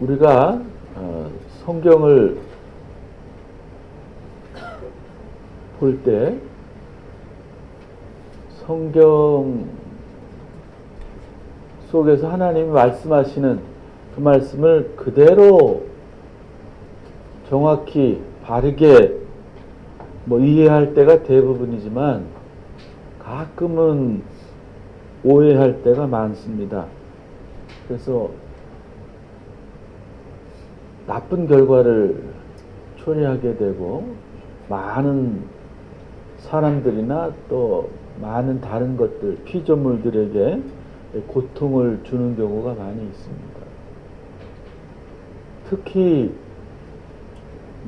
우리가 어, 성경을 볼 때 성경 속에서 하나님이 말씀하시는 그 말씀을 그대로 정확히 바르게 뭐 이해할 때가 대부분이지만 가끔은 오해할 때가 많습니다. 그래서 나쁜 결과를 초래하게 되고 많은 사람들이나 또 많은 다른 것들 피조물들에게 고통을 주는 경우가 많이 있습니다. 특히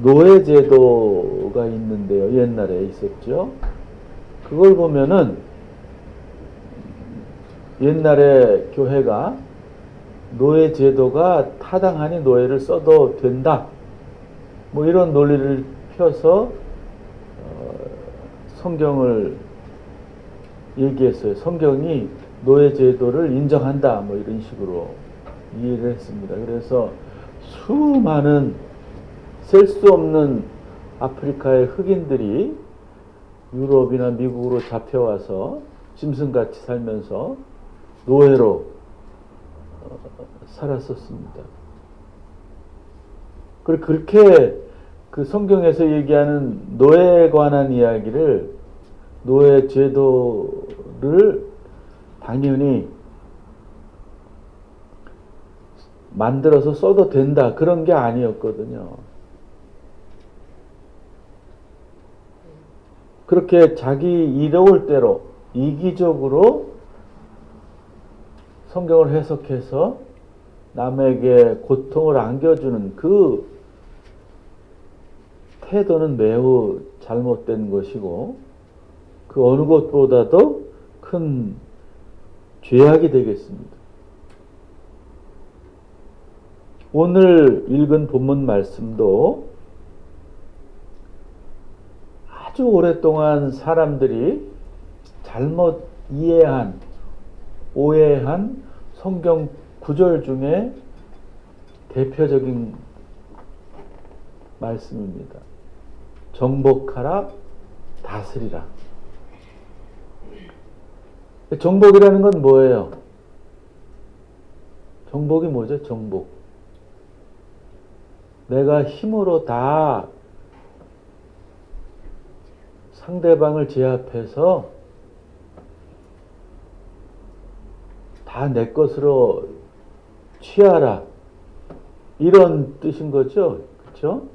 노예 제도가 있는데요. 옛날에 있었죠. 그걸 보면은 옛날에 교회가 노예 제도가 타당하니 노예를 써도 된다. 뭐 이런 논리를 펴서 어, 성경을 얘기했어요. 성경이 노예 제도를 인정한다. 뭐 이런 식으로 이해를 했습니다. 그래서 수많은 셀 수 없는 아프리카의 흑인들이 유럽이나 미국으로 잡혀와서 짐승같이 살면서 노예로 어, 살았었습니다. 그리고 그렇게 그 성경에서 얘기하는 노예에 관한 이야기를 노예 제도를 당연히 만들어서 써도 된다 그런 게 아니었거든요. 그렇게 자기 이로울 대로 이기적으로 성경을 해석해서 남에게 고통을 안겨주는 그 태도는 매우 잘못된 것이고 그 어느 것보다도 큰 죄악이 되겠습니다. 오늘 읽은 본문 말씀도 아주 오랫동안 사람들이 잘못 이해한, 오해한 성경 구절 중에 대표적인 말씀입니다. 정복하라, 다스리라. 정복이라는 건 뭐예요? 정복이 뭐죠? 정복. 내가 힘으로 다 상대방을 제압해서 다 내 것으로 취하라. 이런 뜻인 거죠. 그렇죠?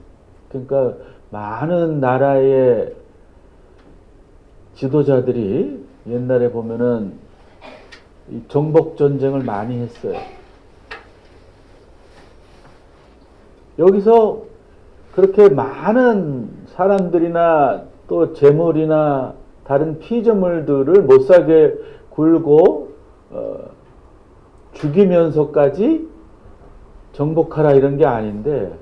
그러니까 많은 나라의 지도자들이 옛날에 보면은 이 정복 전쟁을 많이 했어요. 여기서 그렇게 많은 사람들이나 또 재물이나 다른 피조물들을 못 살게 굴고 어, 죽이면서까지 정복하라 이런 게 아닌데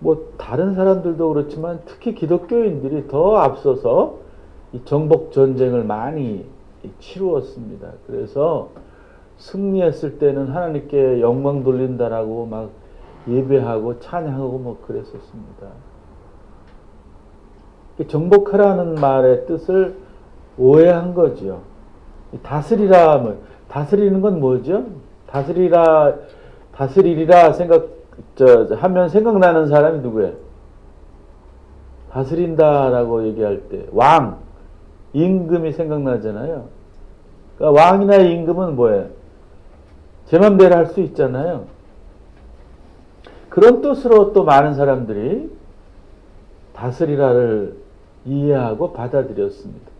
뭐 다른 사람들도 그렇지만 특히 기독교인들이 더 앞서서 이 정복 전쟁을 많이 치루었습니다. 그래서 승리했을 때는 하나님께 영광 돌린다라고 막 예배하고 찬양하고 뭐 그랬었습니다. 정복하라는 말의 뜻을 오해한 거죠. 다스리라 뭐 다스리는 건 뭐죠? 다스리라 다스리리라 생각 저 하면 생각나는 사람이 누구예요? 다스린다라고 얘기할 때 왕, 임금이 생각나잖아요. 그러니까 왕이나 임금은 뭐예요? 제 맘대로 할 수 있잖아요. 그런 뜻으로 또 많은 사람들이 다스리라를 이해하고 받아들였습니다.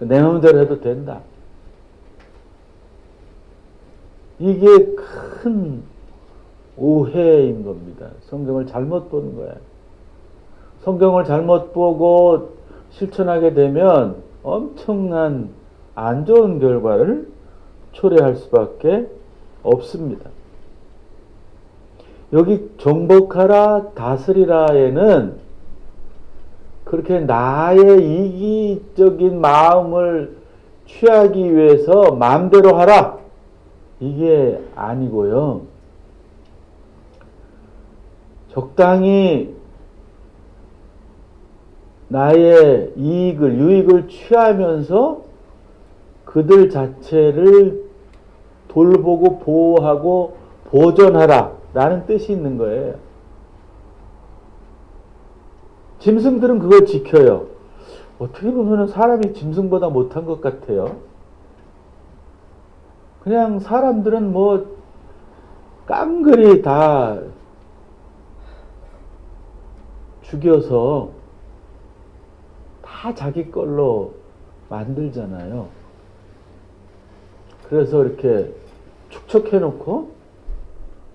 내 마음대로 해도 된다. 이게 큰 오해인 겁니다. 성경을 잘못 보는 거예요. 성경을 잘못 보고 실천하게 되면 엄청난 안 좋은 결과를 초래할 수밖에 없습니다. 여기 정복하라 다스리라에는 그렇게 나의 이기적인 마음을 취하기 위해서 마음대로 하라 이게 아니고요. 적당히 나의 이익을, 유익을 취하면서 그들 자체를 돌보고 보호하고 보존하라. 라는 뜻이 있는 거예요. 짐승들은 그걸 지켜요. 어떻게 보면 사람이 짐승보다 못한 것 같아요. 그냥 사람들은 뭐 깡그리 다 죽여서 다 자기 걸로 만들잖아요. 그래서 이렇게 축척해 놓고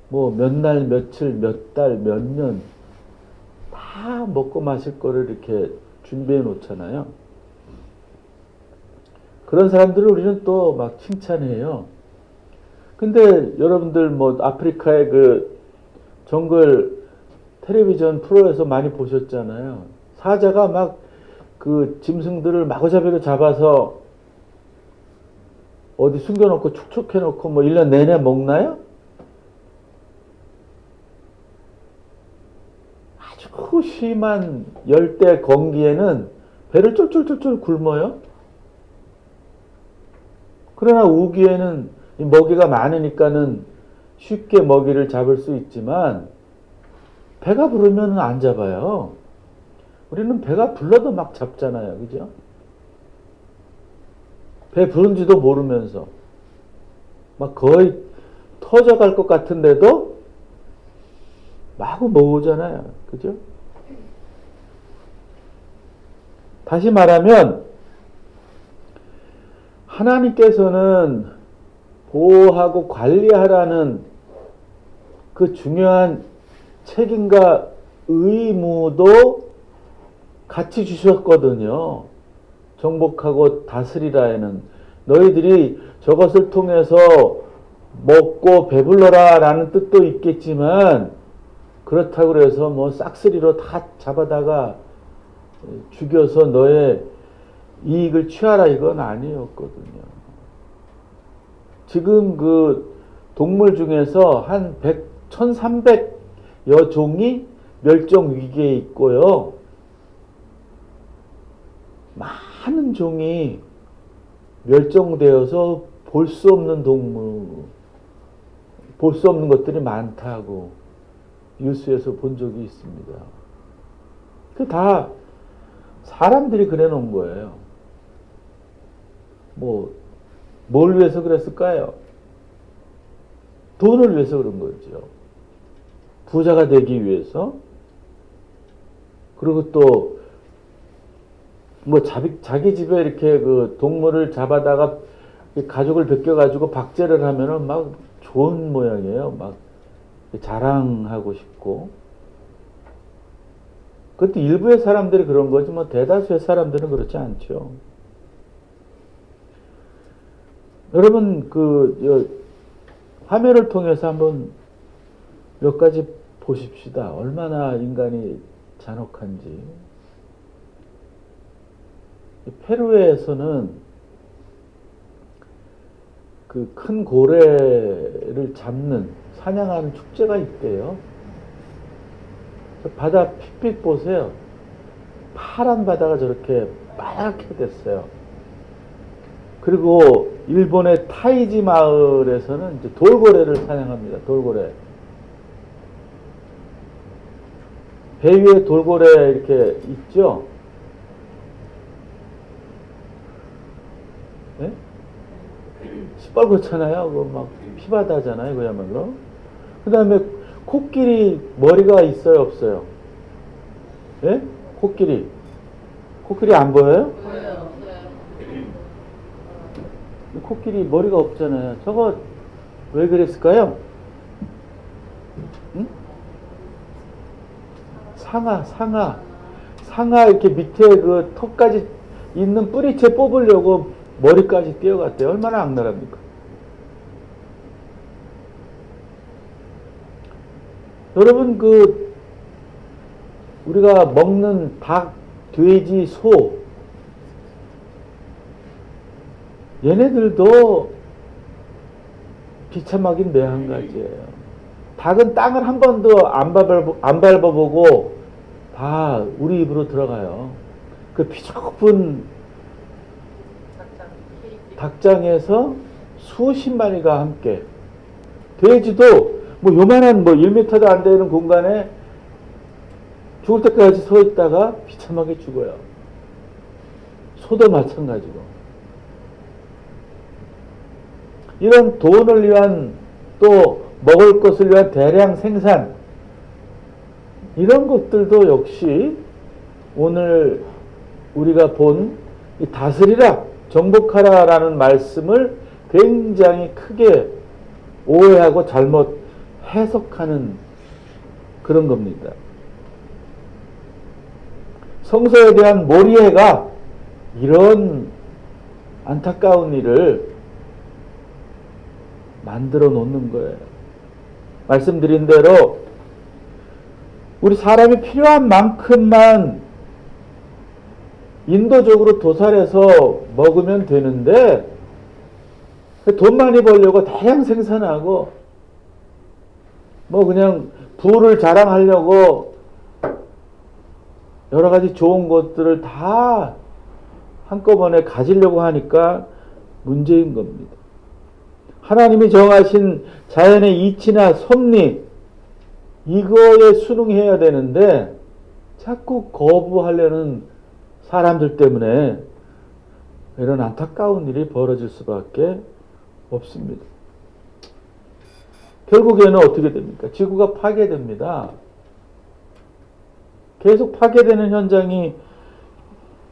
뭐 몇 날, 며칠, 몇 달, 몇 년 다 먹고 마실 거를 이렇게 준비해 놓잖아요. 그런 사람들을 우리는 또 막 칭찬해요. 근데 여러분들 뭐 아프리카의 그 정글 텔레비전 프로에서 많이 보셨잖아요. 사자가 막 그 짐승들을 마구잡이로 잡아서 어디 숨겨놓고 축축해놓고 뭐 1년 내내 먹나요? 아주 심한 열대 건기에는 배를 쫄쫄쫄쫄 굶어요. 그러나 우기에는 이 먹이가 많으니까는 쉽게 먹이를 잡을 수 있지만 배가 부르면 안 잡아요. 우리는 배가 불러도 막 잡잖아요. 그죠? 배 부른지도 모르면서 막 거의 터져갈 것 같은데도 마구 먹으잖아요. 그죠? 다시 말하면 하나님께서는 보호하고 관리하라는 그 중요한 책임과 의무도 같이 주셨거든요. 정복하고 다스리라에는 너희들이 저것을 통해서 먹고 배불러라 라는 뜻도 있겠지만 그렇다고 그래서 뭐 싹쓸이로 다 잡아다가 죽여서 너의 이익을 취하라 이건 아니었거든요. 지금 그 동물 중에서 한 100, 1300여 종이 멸종 위기에 있고요. 많은 종이 멸종되어서 볼 수 없는 동물, 볼 수 없는 것들이 많다고 뉴스에서 본 적이 있습니다. 그 다 사람들이 그래 놓은 거예요. 뭐, 뭘 위해서 그랬을까요? 돈을 위해서 그런 거죠. 부자가 되기 위해서. 그리고 또, 뭐 자기, 자기 집에 이렇게 그 동물을 잡아다가 가죽을 벗겨가지고 박제를 하면은 막 좋은 모양이에요. 막 자랑하고 싶고. 그것도 일부의 사람들이 그런 거지, 뭐 대다수의 사람들은 그렇지 않죠. 여러분, 그, 저, 화면을 통해서 한번 몇 가지 보십시다. 얼마나 인간이 잔혹한지. 페루에서는 그 큰 고래를 잡는 사냥하는 축제가 있대요. 바다 핏빛 보세요. 파란 바다가 저렇게 빨갛게 됐어요. 그리고 일본의 타이지 마을에서는 돌고래를 사냥합니다. 돌고래. 배 위에 돌고래 이렇게 있죠? 예? 시뻘겋잖아요. 그막 피바다잖아요. 그야말로. 그 다음에 코끼리 머리가 있어요? 없어요? 예? 코끼리. 코끼리 안 보여요? 보여요. 코끼리 머리가 없잖아요. 저거 왜 그랬을까요? 응? 상아, 상아. 상아 이렇게 밑에 그 턱까지 있는 뿌리채 뽑으려고 머리까지 뛰어갔대요. 얼마나 악랄합니까? 여러분 그 우리가 먹는 닭, 돼지, 소 얘네들도 비참하긴 매한가지예요. 닭은 땅을 한 번도 안, 밟아, 안 밟아보고 다 우리 입으로 들어가요. 그 피좁은. 닭장에서 수십 마리가 함께 돼지도 뭐 요만한 뭐 1m도 안 되는 공간에 죽을 때까지 서 있다가 비참하게 죽어요. 소도 마찬가지고. 이런 돈을 위한 또 먹을 것을 위한 대량 생산 이런 것들도 역시 오늘 우리가 본이 다스리라 정복하라라는 말씀을 굉장히 크게 오해하고 잘못 해석하는 그런 겁니다. 성서에 대한 몰이해가 이런 안타까운 일을 만들어 놓는 거예요. 말씀드린 대로 우리 사람이 필요한 만큼만 인도적으로 도살해서 먹으면 되는데 돈 많이 벌려고 다량 생산하고 뭐 그냥 부를 자랑하려고 여러 가지 좋은 것들을 다 한꺼번에 가지려고 하니까 문제인 겁니다. 하나님이 정하신 자연의 이치나 섭리 이거에 순응해야 되는데 자꾸 거부하려는 사람들 때문에 이런 안타까운 일이 벌어질 수밖에 없습니다. 결국에는 어떻게 됩니까? 지구가 파괴됩니다. 계속 파괴되는 현장이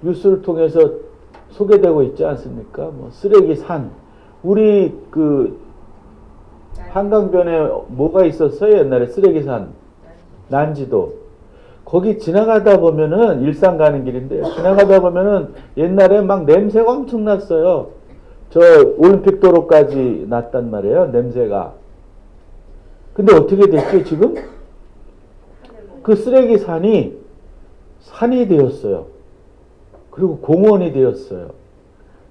뉴스를 통해서 소개되고 있지 않습니까? 뭐 쓰레기 산. 우리 그 한강변에 뭐가 있었어요? 옛날에 쓰레기 산. 난지도. 거기 지나가다 보면은 일산 가는 길인데 지나가다 보면은 옛날에 막 냄새가 엄청 났어요. 저 올림픽 도로까지 났단 말이에요. 냄새가. 근데 어떻게 됐죠, 지금? 그 쓰레기 산이 산이 되었어요. 그리고 공원이 되었어요.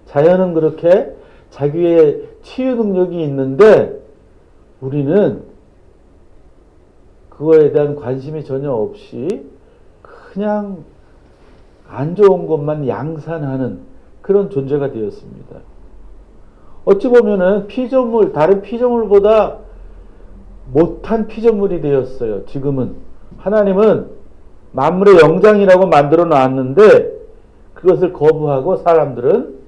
자연은 그렇게 자기의 치유 능력이 있는데 우리는 그거에 대한 관심이 전혀 없이 그냥 안 좋은 것만 양산하는 그런 존재가 되었습니다. 어찌 보면은 피조물, 다른 피조물보다 못한 피조물이 되었어요. 지금은. 하나님은 만물의 영장이라고 만들어 놨는데 그것을 거부하고 사람들은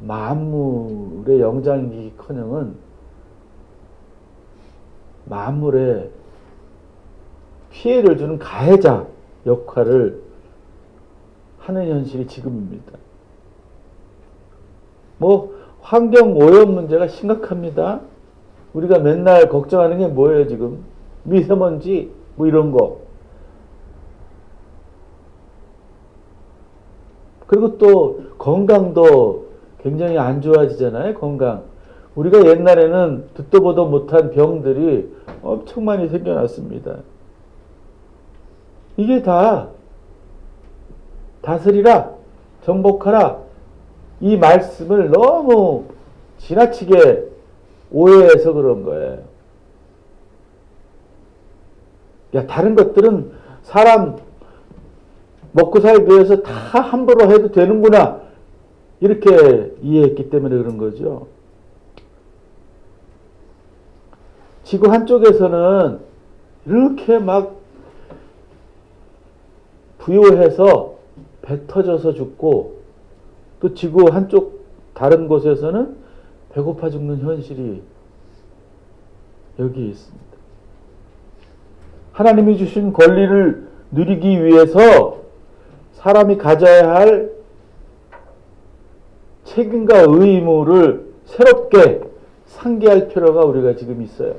만물의 영장이기 커녕은 만물의 피해를 주는 가해자 역할을 하는 현실이 지금입니다. 뭐 환경 오염 문제가 심각합니다. 우리가 맨날 걱정하는 게 뭐예요 지금? 미세먼지 뭐 이런 거. 그리고 또 건강도 굉장히 안 좋아지잖아요 건강. 우리가 옛날에는 듣도 보도 못한 병들이 엄청 많이 생겨났습니다. 이게 다 다스리라, 정복하라, 이 말씀을 너무 지나치게 오해해서 그런 거예요. 야, 다른 것들은 사람 먹고 살기 위해서 다 함부로 해도 되는구나. 이렇게 이해했기 때문에 그런 거죠. 지구 한쪽에서는 이렇게 막 부요해서 배 터져서 죽고 또 지구 한쪽 다른 곳에서는 배고파 죽는 현실이 여기 있습니다. 하나님이 주신 권리를 누리기 위해서 사람이 가져야 할 책임과 의무를 새롭게 상기할 필요가 우리가 지금 있어요.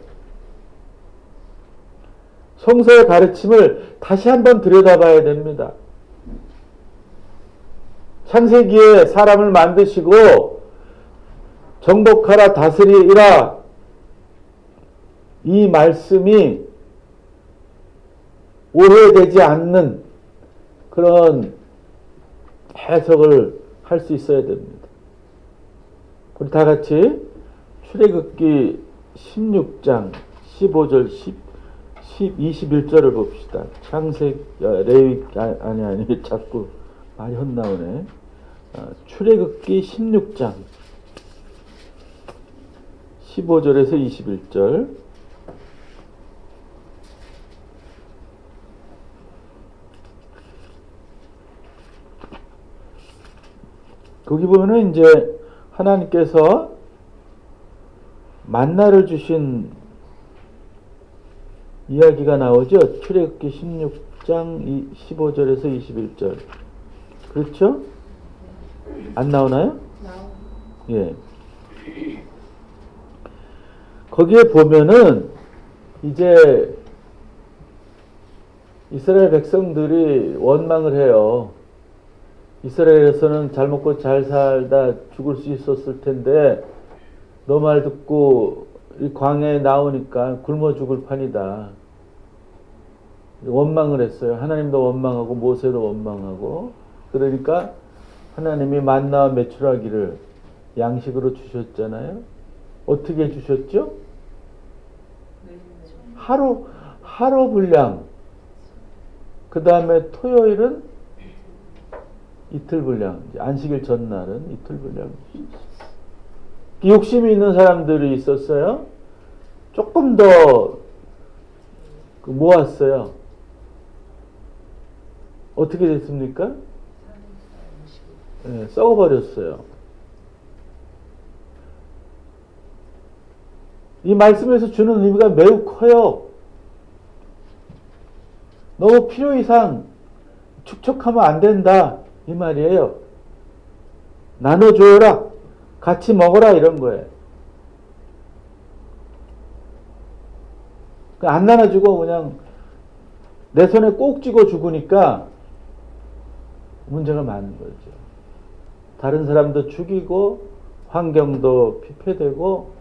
성서의 가르침을 다시 한번 들여다봐야 됩니다. 창세기에 사람을 만드시고 정복하라 다스리라 이 말씀이 오해되지 않는 그런 해석을 할 수 있어야 됩니다. 우리 다 같이 출애굽기 16장 15절 10, 10 21절을 봅시다. 창세기 아, 레위 아, 아니 아니 자꾸 말이 헛나오네. 아, 출애굽기 16장 15절에서 21절 거기 보면은 이제 하나님께서 만나를 주신 이야기가 나오죠. 출애굽기 16장 15절에서 21절. 그렇죠? 안 나오나요? 예. 거기에 보면은 이제 이스라엘 백성들이 원망을 해요. 이스라엘에서는 잘 먹고 잘 살다 죽을 수 있었을 텐데 너 말 듣고 이 광야에 나오니까 굶어 죽을 판이다. 원망을 했어요. 하나님도 원망하고 모세도 원망하고 그러니까 하나님이 만나와 메추라기를 양식으로 주셨잖아요. 어떻게 주셨죠? 하루 하루 분량. 그 다음에 토요일은 이틀 분량. 안식일 전날은 이틀 분량. 욕심이 있는 사람들이 있었어요. 조금 더그 모았어요. 어떻게 됐습니까? 예, 썩어버렸어요. 이 말씀에서 주는 의미가 매우 커요. 너무 필요 이상 축적하면 안 된다. 이 말이에요. 나눠줘라. 같이 먹어라. 이런 거예요. 그안 나눠주고 그냥 내 손에 꼭 쥐고 죽으니까 문제가 많은 거죠. 다른 사람도 죽이고 환경도 피폐되고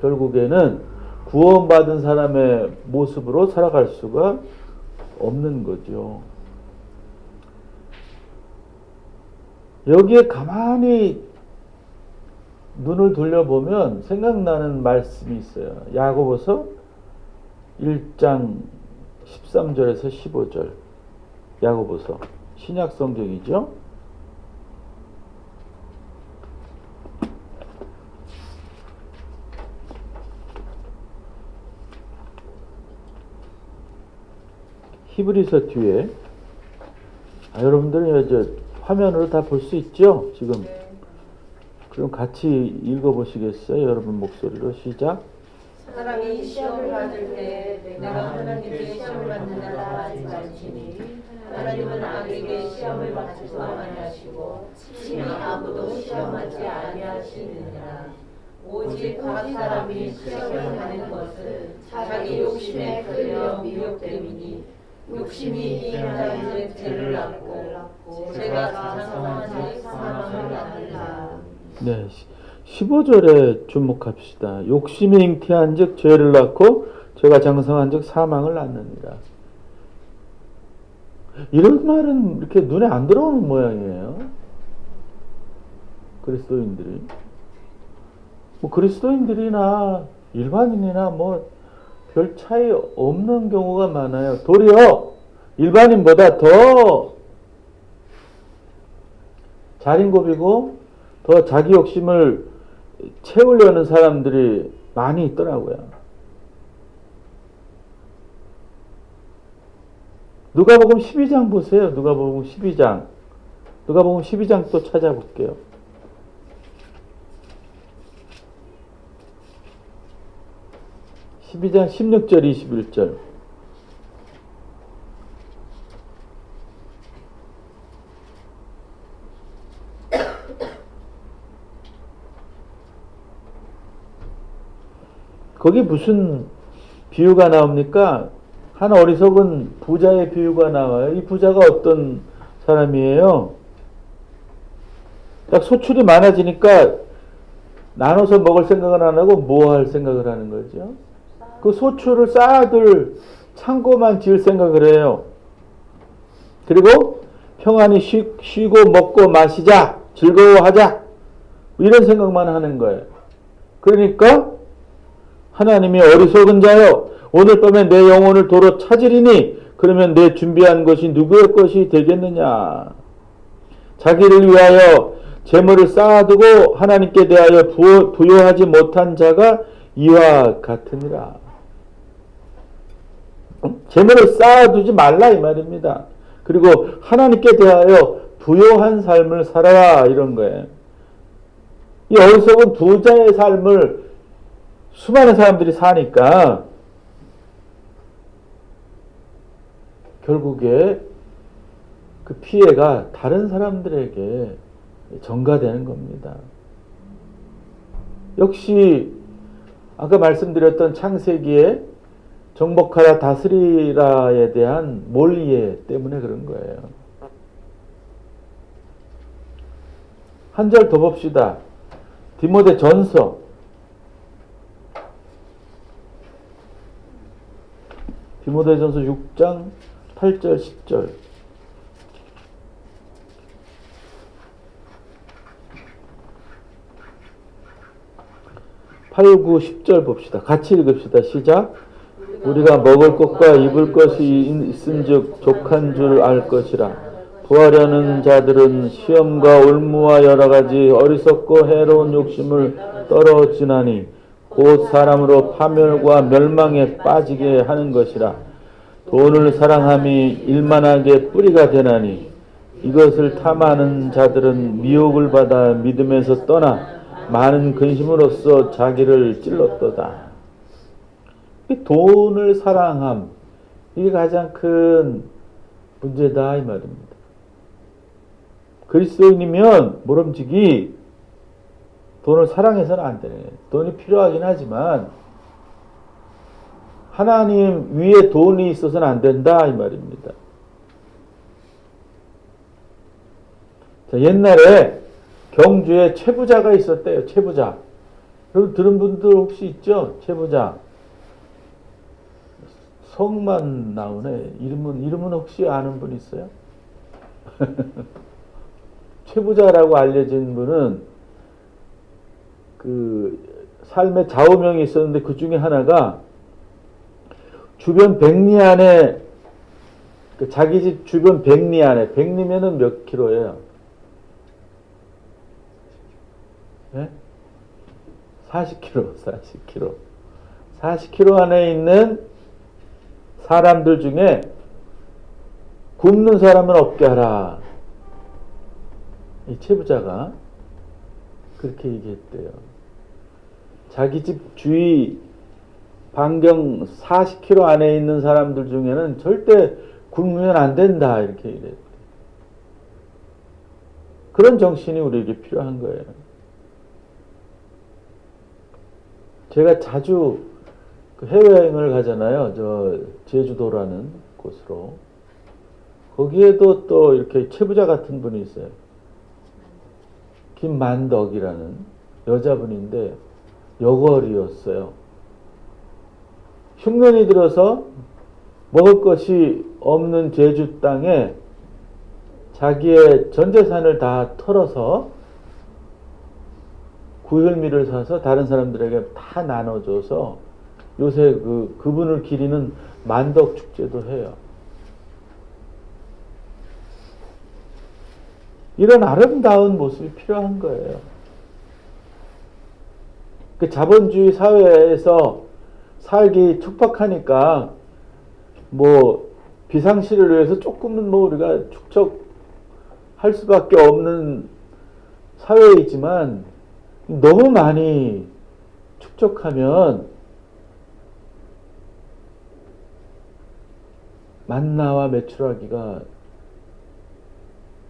결국에는 구원받은 사람의 모습으로 살아갈 수가 없는 거죠. 여기에 가만히 눈을 돌려보면 생각나는 말씀이 있어요. 야고보서 1장 13절에서 15절. 야고보서 신약 성경이죠. 히브리서 뒤에 아, 여러분들은 이제 화면으로 다 볼 수 있죠? 지금 그럼 같이 읽어보시겠어요? 여러분 목소리로 시작. 사람이 시험을 받을 때 내가 하나님께 시험을 받는다 하지 말지니 하나님은 악에게 시험을 받지도 아니하시고 친히 아무도 시험하지 아니하시느니라 오직 각 사람이 시험을 하는 것은 자기 욕심에 끌려 미혹됨이니 욕심이 이인자인즉 죄를 낳고 죄가 장성한즉 사망을 낳는다 네, 15절에 주목합시다. 욕심이 잉태한 즉 죄를 낳고 죄가 장성한 즉 사망을 낳느니라. 이런 말은 이렇게 눈에 안 들어오는 모양이에요. 그리스도인들이. 뭐 그리스도인들이나 일반인이나 뭐 별 차이 없는 경우가 많아요. 도리어 일반인보다 더 자린고비고 더 자기 욕심을 채우려는 사람들이 많이 있더라고요. 누가복음 12장 보세요. 누가복음 12장. 누가복음 12장 또 찾아볼게요. 십이장 16절 21절 거기 무슨 비유가 나옵니까? 한 어리석은 부자의 비유가 나와요. 이 부자가 어떤 사람이에요? 딱 소출이 많아지니까 나눠서 먹을 생각을 안 하고 뭐 할 생각을 하는 거죠? 그 소출을 쌓아둘 창고만 지을 생각을 해요. 그리고 평안히 쉬, 쉬고 먹고 마시자, 즐거워하자, 이런 생각만 하는 거예요. 그러니까 하나님이 어리석은 자여 오늘 밤에 내 영혼을 도로 찾으리니 그러면 내 준비한 것이 누구의 것이 되겠느냐 자기를 위하여 재물을 쌓아두고 하나님께 대하여 부여, 부여하지 못한 자가 이와 같으니라 재물을 쌓아두지 말라 이 말입니다. 그리고 하나님께 대하여 부요한 삶을 살아라 이런 거예요. 이 어리석은 부자의 삶을 수많은 사람들이 사니까 결국에 그 피해가 다른 사람들에게 전가되는 겁니다. 역시 아까 말씀드렸던 창세기에 정복하라 다스리라에 대한 몰이해 때문에 그런 거예요. 한 절 더 봅시다. 디모데 전서 디모데 전서 6장 8절 10절 8, 9, 10절 봅시다. 같이 읽읍시다. 시작. 우리가 먹을 것과 입을 것이 있은즉 족한 줄 알 것이라. 구하려는 자들은 시험과 올무와 여러 가지 어리석고 해로운 욕심을 떨어지나니 곧 사람으로 파멸과 멸망에 빠지게 하는 것이라. 돈을 사랑함이 일만하게 뿌리가 되나니 이것을 탐하는 자들은 미혹을 받아 믿음에서 떠나 많은 근심으로써 자기를 찔렀도다. 이 돈을 사랑함 이게 가장 큰 문제다 이 말입니다. 그리스도인이면 모름지기 돈을 사랑해서는 안 되네. 돈이 필요하긴 하지만 하나님 위에 돈이 있어서는 안 된다 이 말입니다. 자, 옛날에 경주에 최부자가 있었대요. 최부자. 여러분 들은 분들 혹시 있죠? 최부자. 성만 나오네. 이름은 이름은 혹시 아는 분 있어요? 최부자라고 알려진 분은 그 삶의 좌우명이 있었는데 그 중에 하나가 주변 백리 안에 그 자기 집 주변 백리 안에 백리면은 몇 킬로예요? 예? 40km, 40km. 40km 안에 있는 사람들 중에 굶는 사람은 없게 하라. 이 최부자가 그렇게 얘기했대요. 자기 집 주위 반경 40km 안에 있는 사람들 중에는 절대 굶으면 안 된다. 이렇게 얘기했대. 그런 정신이 우리에게 필요한 거예요. 제가 자주 그 해외여행을 가잖아요. 저 제주도라는 곳으로. 거기에도 또 이렇게 최부자 같은 분이 있어요. 김만덕이라는 여자분인데 여걸이었어요. 흉년이 들어서 먹을 것이 없는 제주 땅에 자기의 전 재산을 다 털어서 구혈미를 사서 다른 사람들에게 다 나눠줘서 요새 그 그분을 기리는 만덕 축제도 해요. 이런 아름다운 모습이 필요한 거예요. 그 자본주의 사회에서 살기 촉박하니까 뭐 비상시를 위해서 조금은 뭐 우리가 축적할 수밖에 없는 사회이지만 너무 많이 축적하면 만나와 매출하기가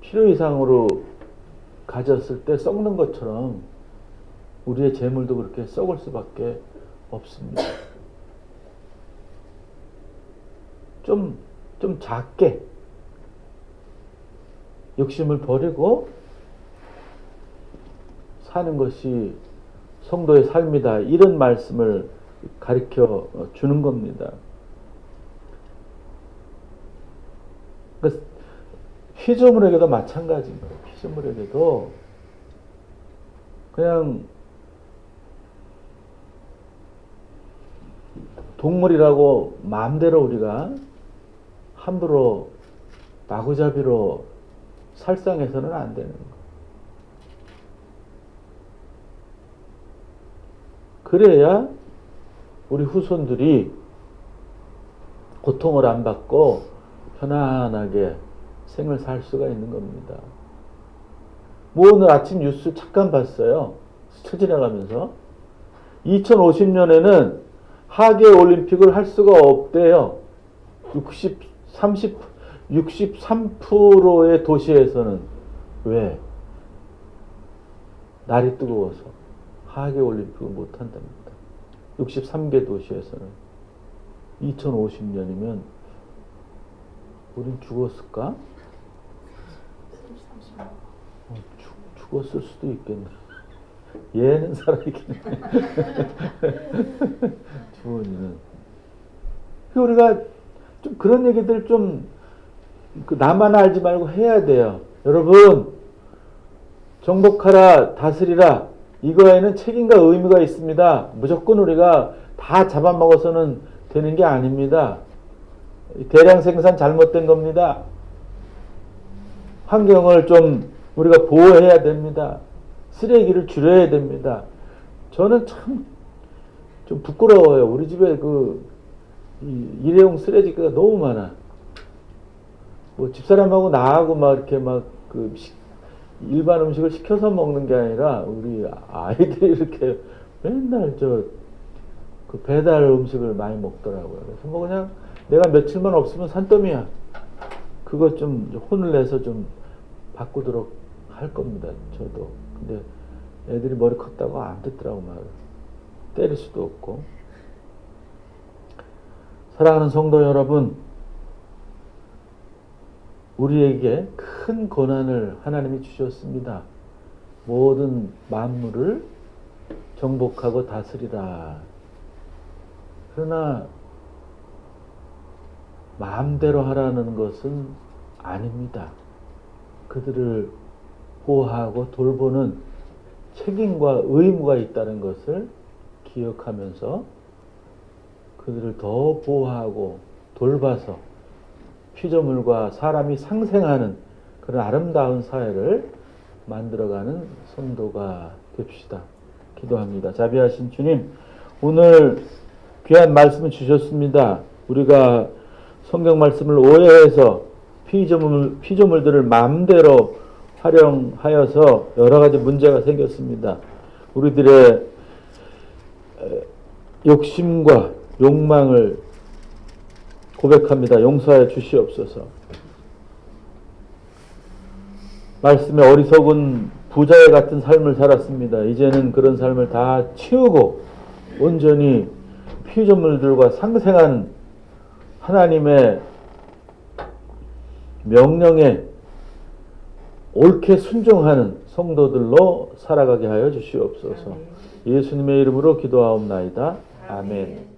필요 이상으로 가졌을 때 썩는 것처럼 우리의 재물도 그렇게 썩을 수밖에 없습니다. 좀, 좀 작게 욕심을 버리고 사는 것이 성도의 삶이다. 이런 말씀을 가르쳐 주는 겁니다. 그러니까 피조물에게도 마찬가지인 거예요. 피조물에게도 그냥 동물이라고 마음대로 우리가 함부로 마구잡이로 살상해서는 안 되는 거. 그래야 우리 후손들이 고통을 안 받고 편안하게 생을 살 수가 있는 겁니다. 뭐 오늘 아침 뉴스 잠깐 봤어요. 스쳐 지나가면서 2050년에는 하계 올림픽을 할 수가 없대요. 60, 30, 63%의 도시에서는 왜? 날이 뜨거워서 하계 올림픽을 못 한답니다. 63개 도시에서는 2050년이면 우린 죽었을까? 어, 죽, 죽었을 수도 있겠네. 얘는 살아있겠네. 주원이는. 그 우리가 좀 그런 얘기들 좀그 나만 알지 말고 해야 돼요. 여러분, 정복하라, 다스리라. 이거에는 책임과 의무가 있습니다. 무조건 우리가 다 잡아먹어서는 되는 게 아닙니다. 대량 생산 잘못된 겁니다. 환경을 좀 우리가 보호해야 됩니다. 쓰레기를 줄여야 됩니다. 저는 참 좀 부끄러워요. 우리 집에 그 이- 일회용 쓰레기가 너무 많아. 뭐 집사람하고 나하고 막 이렇게 막그 일반 음식을 시켜서 먹는 게 아니라 우리 아이들이 이렇게 맨날 저 그 배달 음식을 많이 먹더라고요. 그래서 뭐 그냥 내가 며칠만 없으면 산더미야. 그것 좀 혼을 내서 좀 바꾸도록 할 겁니다. 저도. 근데 애들이 머리 컸다고 안 듣더라고 말을. 때릴 수도 없고. 사랑하는 성도 여러분, 우리에게 큰 고난을 하나님이 주셨습니다. 모든 만물을 정복하고 다스리라. 그러나 마음대로 하라는 것은 아닙니다. 그들을 보호하고 돌보는 책임과 의무가 있다는 것을 기억하면서 그들을 더 보호하고 돌봐서 피조물과 사람이 상생하는 그런 아름다운 사회를 만들어가는 성도가 됩시다. 기도합니다. 자비하신 주님, 오늘 귀한 말씀을 주셨습니다. 우리가 성경 말씀을 오해해서 피조물, 피조물들을 마음대로 활용하여서 여러 가지 문제가 생겼습니다. 우리들의 에, 욕심과 욕망을 고백합니다. 용서하여 주시옵소서. 말씀에 어리석은 부자의 같은 삶을 살았습니다. 이제는 그런 삶을 다 치우고 온전히 피조물들과 상생하는 하나님의 명령에 옳게 순종하는 성도들로 살아가게 하여 주시옵소서. 예수님의 이름으로 기도하옵나이다. 아멘.